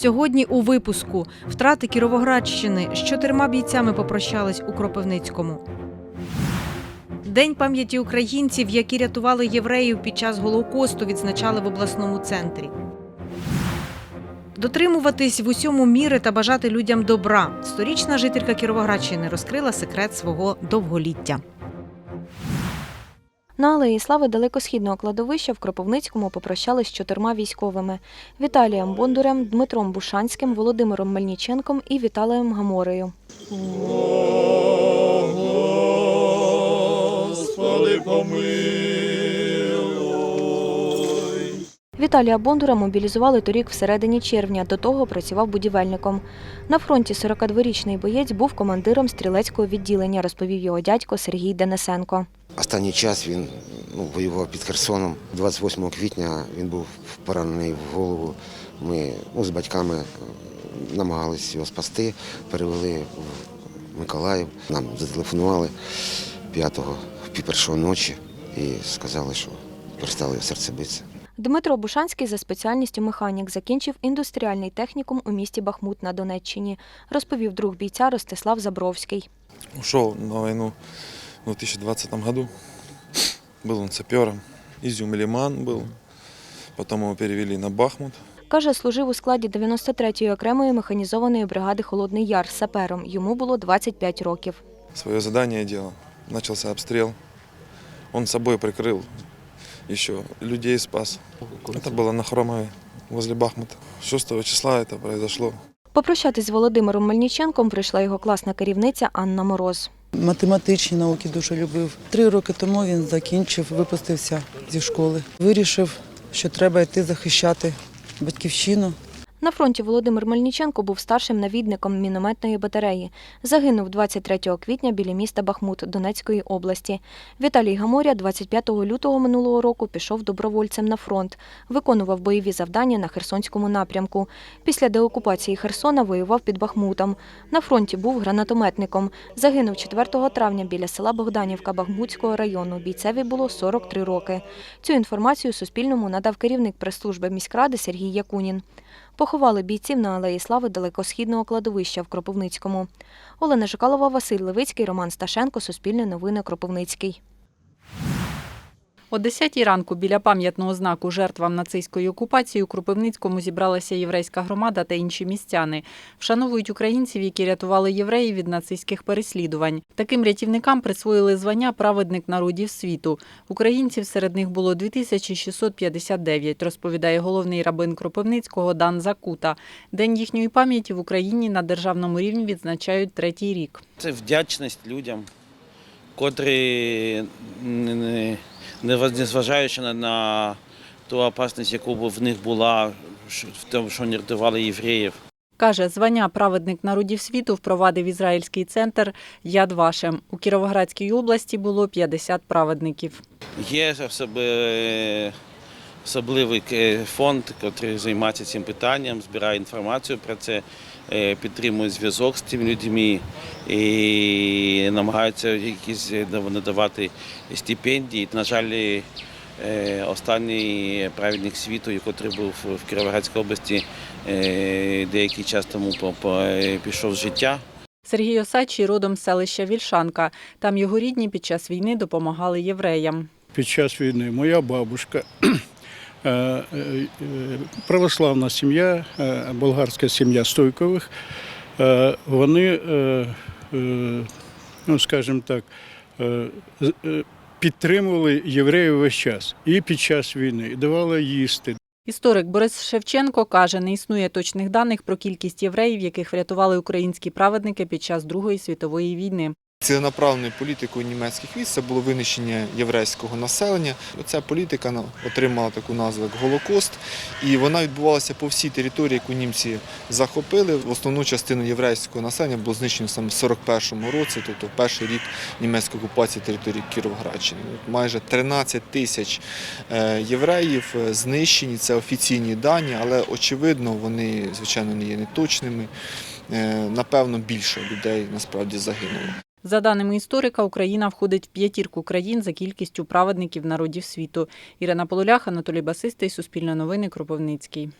Сьогодні у випуску втрати Кіровоградщини з чотирма бійцями попрощались у Кропивницькому. День пам'яті українців, які рятували євреїв під час Голокосту, відзначали в обласному центрі. Дотримуватись в усьому міри та бажати людям добра. Сторічна жителька Кіровоградщини розкрила секрет свого довголіття. На алеї слави далекосхідного кладовища в Кропивницькому попрощались з чотирма військовими: Віталієм Бондурем, Дмитром Бушанським, Володимиром Мельниченком і Віталієм Гаморею. Господи, помилуй. Віталія Бондура мобілізували торік всередині червня. До того працював будівельником. На фронті 42-річний боєць був командиром стрілецького відділення, розповів його дядько Сергій Денисенко. Останній час він ну, воював під Херсоном. 28 квітня він був поранений в голову. Ми ну, з батьками е, намагалися його спасти, перевели в Миколаїв. Нам зателефонували 5-го, в пів першого ночі і сказали, що перестало його серце битися. Дмитро Бушанський за спеціальністю механік закінчив індустріальний технікум у місті Бахмут на Донеччині, розповів друг бійця Ростислав Забровський. Ушел на войну в 2020 году. Был он сапером. Изюм-Лиман был. Потом его перевели на Бахмут. Каже, служив у складі 93-ї окремої механізованої бригади Холодний Яр сапером. Йому було 25 років. Свое задание делал. Начался обстрел. Он собой прикрыл еще людей спас. Это было на Хромове, возле Бахмута. 6 числа это произошло. Попрощатись з Володимиром Мельниченком прийшла його класна керівниця Анна Мороз. Математичні науки дуже любив. Три роки тому він закінчив, випустився зі школи. Вирішив, що треба йти захищати батьківщину. На фронті Володимир Мельниченко був старшим навідником мінометної батареї. Загинув 23 квітня біля міста Бахмут Донецької області. Віталій Гаморя 25 лютого минулого року пішов добровольцем на фронт, виконував бойові завдання на Херсонському напрямку. Після деокупації Херсона воював під Бахмутом. На фронті був гранатометником. Загинув 4 травня біля села Богданівка Бахмутського району. Бійцеві було 43 роки. Цю інформацію Суспільному надав керівник прес-служби міськради Сергій Якунін. Поховали бійців на алеї слави далекосхідного кладовища в Кропивницькому. Олена Жикалова, Василь Левицький, Роман Сташенко, Суспільне новини Кропивницький. О 10 ранку біля пам'ятного знаку жертвам нацистської окупації у Кропивницькому зібралася єврейська громада та інші містяни. Вшановують українців, які рятували євреїв від нацистських переслідувань. Таким рятівникам присвоїли звання праведник народів світу. Українців серед них було 2659, розповідає головний рабин Кропивницького Дан Закута. День їхньої пам'яті в Україні на державному рівні відзначають третій рік. Це вдячність людям, котрі, не- не- не незважаючи на, ту опасність, яку в них була, в тому, що вони рятували євреїв. Каже, звання праведник народів світу впровадив ізраїльський центр Яд Вашем. У Кіровоградській області було 50 праведників. Є особливий е, фонд, який займається цим питанням, збирає інформацію про це, е, підтримує зв'язок з цими людьми і намагаються якісь е, надавати стипендії. На жаль, е, останній праведник світу, який був в Кіровоградській області, деякий час тому пішов з життя. Сергій Осадчий родом з селища Вільшанка. Там його рідні під час війни допомагали євреям. під час війни моя бабушка, е, православна сім'я, е, болгарська сім'я Стойкових, е, вони, е, е, ну скажімо так, е, е, підтримували євреїв весь час і під час війни, і давали їсти, Історик Борис Шевченко каже, не існує точних даних про кількість євреїв, яких врятували українські праведники під час Другої світової війни. Ціленаправленою політикою німецьких військ це було винищення єврейського населення. Ця політика ну, отримала таку назву як Голокост, і вона відбувалася по всій території, яку німці захопили. В основну частину єврейського населення було знищено саме в 41-му році, тобто в перший рік німецької окупації території Кіровоградщини. Майже 13 тисяч е, євреїв е, знищені. Це офіційні дані, але очевидно вони звичайно не є неточними. Е, Напевно, більше людей насправді загинуло. За даними історика, Україна входить в п'ятірку країн за кількістю праведників народів світу. Ірина Полулях, Анатолій Басистий, Суспільне новини, Кропивницький.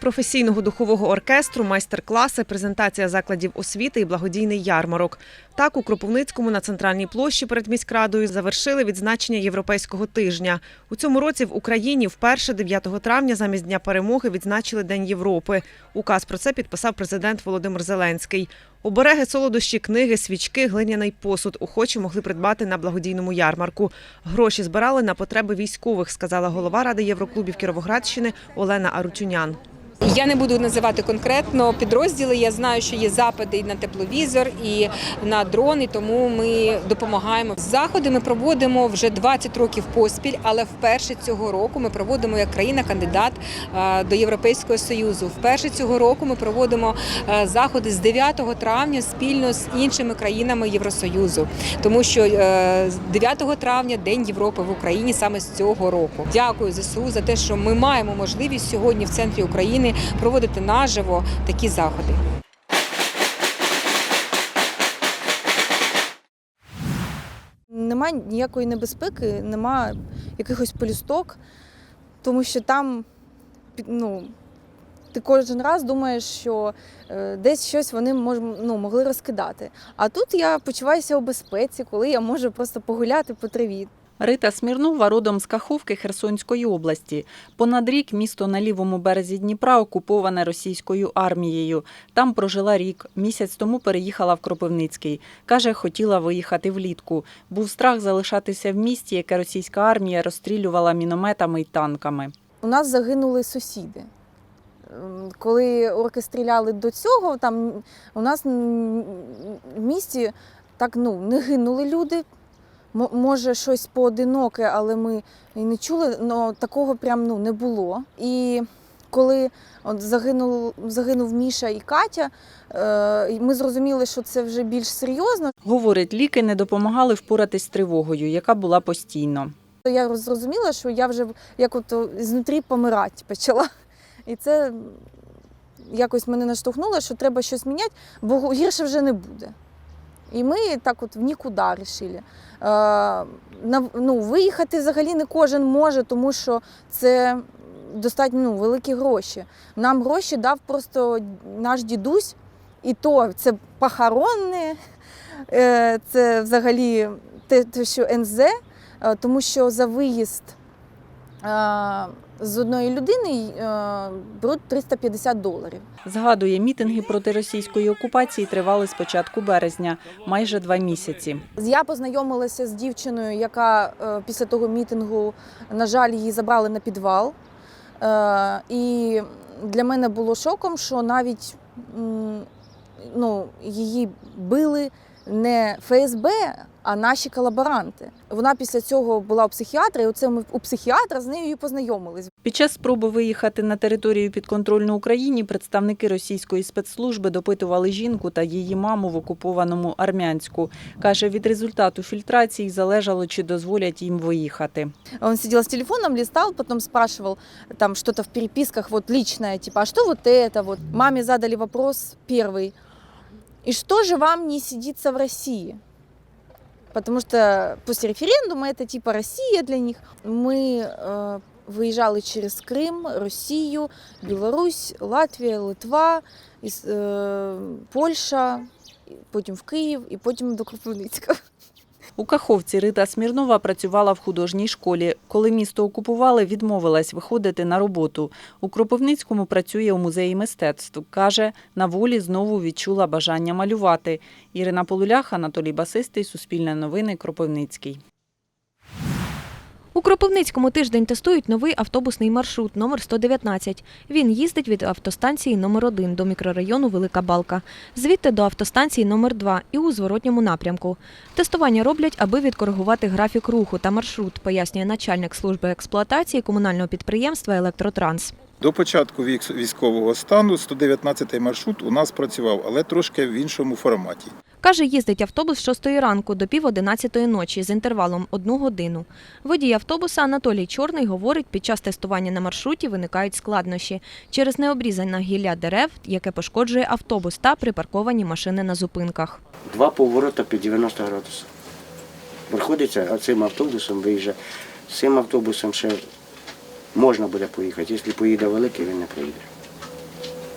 Професійного духового оркестру, майстер-класи, презентація закладів освіти і благодійний ярмарок. Так у Кропивницькому на центральній площі перед міськрадою завершили відзначення європейського тижня. У цьому році в Україні вперше 9 травня замість Дня перемоги відзначили День Європи. Указ про це підписав президент Володимир Зеленський. Обереги, солодощі, книги, свічки, глиняний посуд охочі могли придбати на благодійному ярмарку. Гроші збирали на потреби військових, сказала голова ради Євроклубів Кіровоградщини Олена Арутюнян. Я не буду називати конкретно підрозділи. Я знаю, що є запити і на тепловізор, і на дрони, тому ми допомагаємо. Заходи ми проводимо вже 20 років поспіль, але вперше цього року ми проводимо як країна-кандидат е, до Європейського союзу. Вперше цього року ми проводимо е, заходи з 9 травня спільно з іншими країнами Євросоюзу, тому що е, 9 травня День Європи в Україні саме з цього року. Дякую ЗСУ за те, що ми маємо можливість сьогодні в центрі України проводити наживо такі заходи. Нема ніякої небезпеки, нема якихось полісток, тому що там ну, ти кожен раз думаєш, що е, десь щось вони мож, ну, могли розкидати. А тут я почуваюся у безпеці, коли я можу просто погуляти по траві. Рита Смірнова родом з Каховки Херсонської області. Понад рік місто на лівому березі Дніпра окуповане російською армією. Там прожила рік. Місяць тому переїхала в Кропивницький. Каже, хотіла виїхати влітку. Був страх залишатися в місті, яке російська армія розстрілювала мінометами й танками. У нас загинули сусіди. Коли орки стріляли до цього, там у нас в місті так ну, не гинули люди. Може, щось поодиноке, але ми і не чули, але такого прям ну, не було. І коли от загинув, загинув Міша і Катя, е, ми зрозуміли, що це вже більш серйозно. Говорить, ліки не допомагали впоратись з тривогою, яка була постійно. Я зрозуміла, що я вже як от знутрі помирати почала. І це якось мене наштовхнуло, що треба щось міняти, бо гірше вже не буде. І ми так от в нікуди вирішили. Е, ну, виїхати взагалі не кожен може, тому що це достатньо ну, великі гроші. Нам гроші дав просто наш дідусь, і то це похоронне, е, це взагалі те, що НЗ, е, тому що за виїзд з одної людини е, беруть 350 доларів. Згадує, мітинги проти російської окупації тривали з початку березня, майже два місяці. Я познайомилася з дівчиною, яка е, після того мітингу, на жаль, її забрали на підвал. Е, І для мене було шоком, що навіть ну, її били не ФСБ, а наші колаборанти. Вона після цього була у психіатра, і оце ми у психіатра з нею і познайомились. Під час спроби виїхати на територію підконтрольну Україні представники російської спецслужби допитували жінку та її маму в окупованому Армянську. Каже, від результату фільтрації залежало, чи дозволять їм виїхати. Он сидел с телефоном, листал, потом спрашивал там что-то в переписках вот личное, типа, а что вот это вот? Маме задали вопрос первый. И что же вам не сидится в России? Потому что после референдума это типа Россия для них. Мы э, виїжджали через Крим, Росію, Білорусь, Латвія, Литва, із, е, Польща, і потім в Київ і потім до Кропивницького. У Каховці Рита Смірнова працювала в художній школі. Коли місто окупували, відмовилась виходити на роботу. У Кропивницькому працює у музеї мистецтв. Каже, на волі знову відчула бажання малювати. Ірина Полулях, Анатолій Басистий, Суспільне новини, Кропивницький. У Кропивницькому тиждень тестують новий автобусний маршрут номер 119. Він їздить від автостанції номер 1 до мікрорайону Велика Балка, звідти до автостанції номер 2 і у зворотньому напрямку. Тестування роблять, аби відкоригувати графік руху та маршрут, пояснює начальник служби експлуатації комунального підприємства Електротранс. До початку військового стану 119 маршрут у нас працював, але трошки в іншому форматі. Каже, їздить автобус з 6 ранку до пів 11 ночі з інтервалом 1 годину. Водій автобуса Анатолій Чорний говорить, під час тестування на маршруті виникають складнощі через необрізання гілля дерев, яке пошкоджує автобус та припарковані машини на зупинках. Два поворота під 90 градусів. Приходиться цим автобусом виїжджати. З цим автобусом ще можна буде поїхати. Якщо поїде великий, він не поїде.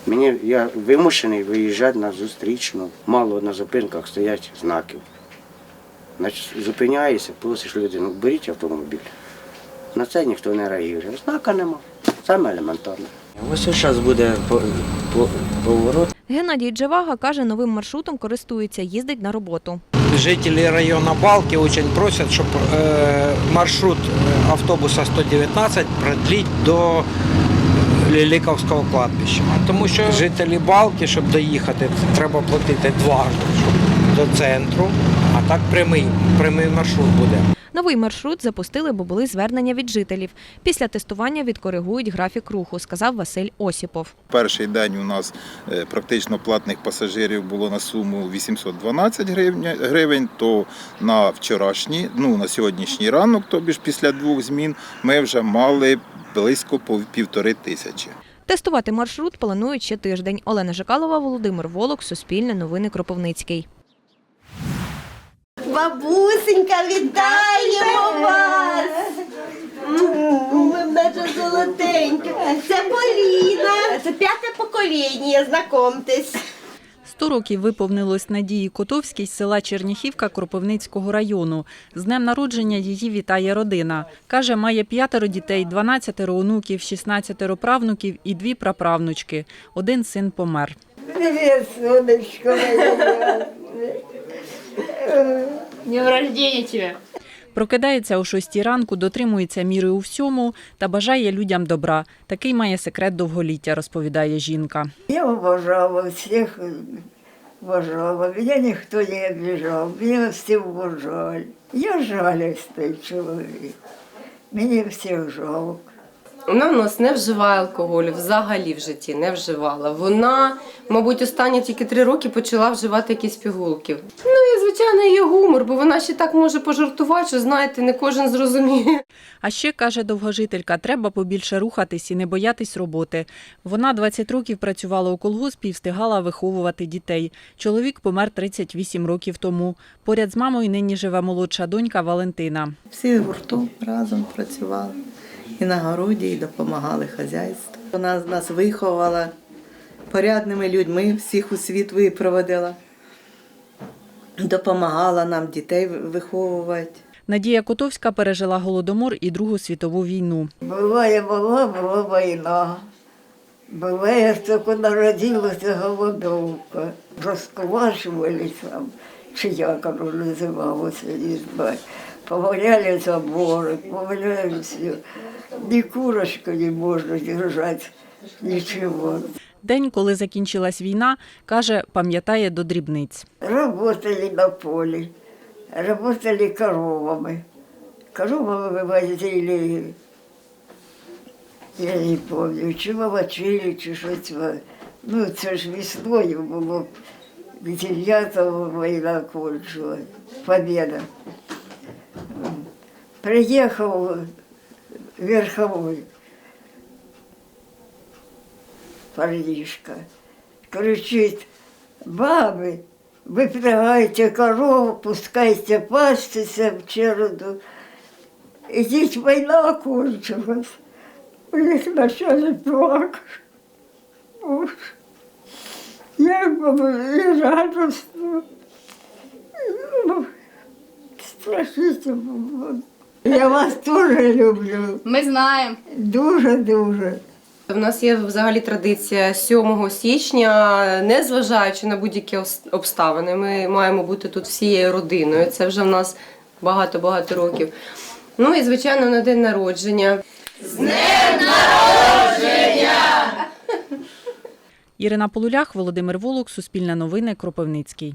Мені я вимушений виїжджати на зустрічну. Мало на зупинках стоять знаків. Значить, зупиняєшся, просиш людину, беріть автомобіль. На це ніхто не реагує. Знака нема. Саме елементарне. Ось зараз буде по- по- поворот. Геннадій Джевага каже, новим маршрутом користується, їздить на роботу. Жители района Балки очень просят, чтобы маршрут э, автобуса 119 продлить до Ліліковського кладбища. Тому що жителі Балки, щоб доїхати, треба платити дважди до центру, а так прямий, прямий маршрут буде. Новий маршрут запустили, бо були звернення від жителів. Після тестування відкоригують графік руху, сказав Василь Осіпов. Перший день у нас е, практично платних пасажирів було на суму 812 гривень, гривень, то на вчорашній, ну на сьогоднішній ранок, тобі ж після двох змін, ми вже мали близько півтори тисячі. Тестувати маршрут планують ще тиждень. Олена Жикалова, Володимир Волок, Суспільне новини Кропивницький. Бабусенька, вітаємо вас! Ви наче золотенька. Це Поліна. Це п'яте покоління, знакомтесь. Сто років виповнилось Надії Котовській з села Черніхівка Кропивницького району. З днем народження її вітає родина. Каже, має п'ятеро дітей, 12 онуків, 16 правнуків і дві праправнучки. Один син помер. Привіт, сонечко. Днем рождения тебе! Прокидається о 6 ранку, дотримується міри у всьому та бажає людям добра. Такий має секрет довголіття, розповідає жінка. Я обожала всіх, обожала. Мене ніхто не обіжав, мене всі обожали. Я жалюсь той чоловік. Мені всіх жалко. Вона в нас не вживає алкоголю, взагалі в житті не вживала. Вона, мабуть, останні тільки три роки почала вживати якісь пігулки. Ну і звичайно є гумор, бо вона ще так може пожартувати, що знаєте, не кожен зрозуміє. А ще каже довгожителька, треба побільше рухатись і не боятись роботи. Вона 20 років працювала у колгоспі і встигала виховувати дітей. Чоловік помер 38 років тому. Поряд з мамою нині живе молодша донька Валентина. Всі гуртом разом працювали і на городі, і допомагали хазяйству. Вона нас виховала порядними людьми, всіх у світ випроводила, допомагала нам дітей виховувати. Надія Котовська пережила голодомор і Другу світову війну. Буває, була, була війна. Буває, тільки народилася голодовка. Розквашували там, чи як воно називалося, не знаю. Поваляли забори, поваляли все. Ні курочку не можна держати, нічого. День, коли закінчилась війна, каже, пам'ятає до дрібниць. Работали на поле, работали коровами. Коровы вывозили, я не помню, чи волочили, чи щось. Ну, це ж весною було. 9-го війна кончила, победа. Приїхав верховой парнишка, кричить, баби, випрягайте корову, пускайте пастися в череду. Ідіть, війна кончилась. У них почали плакати. Боже, Як було і радостно. Ну, страшно було. Я вас теж люблю. Ми знаємо. Дуже-дуже. У нас є взагалі традиція 7 січня, не зважаючи на будь-які обставини. Ми маємо бути тут всією родиною. Це вже в нас багато-багато років. Ну і звичайно на день народження. Ірина Полулях, Володимир Волок, Суспільне новини, Кропивницький.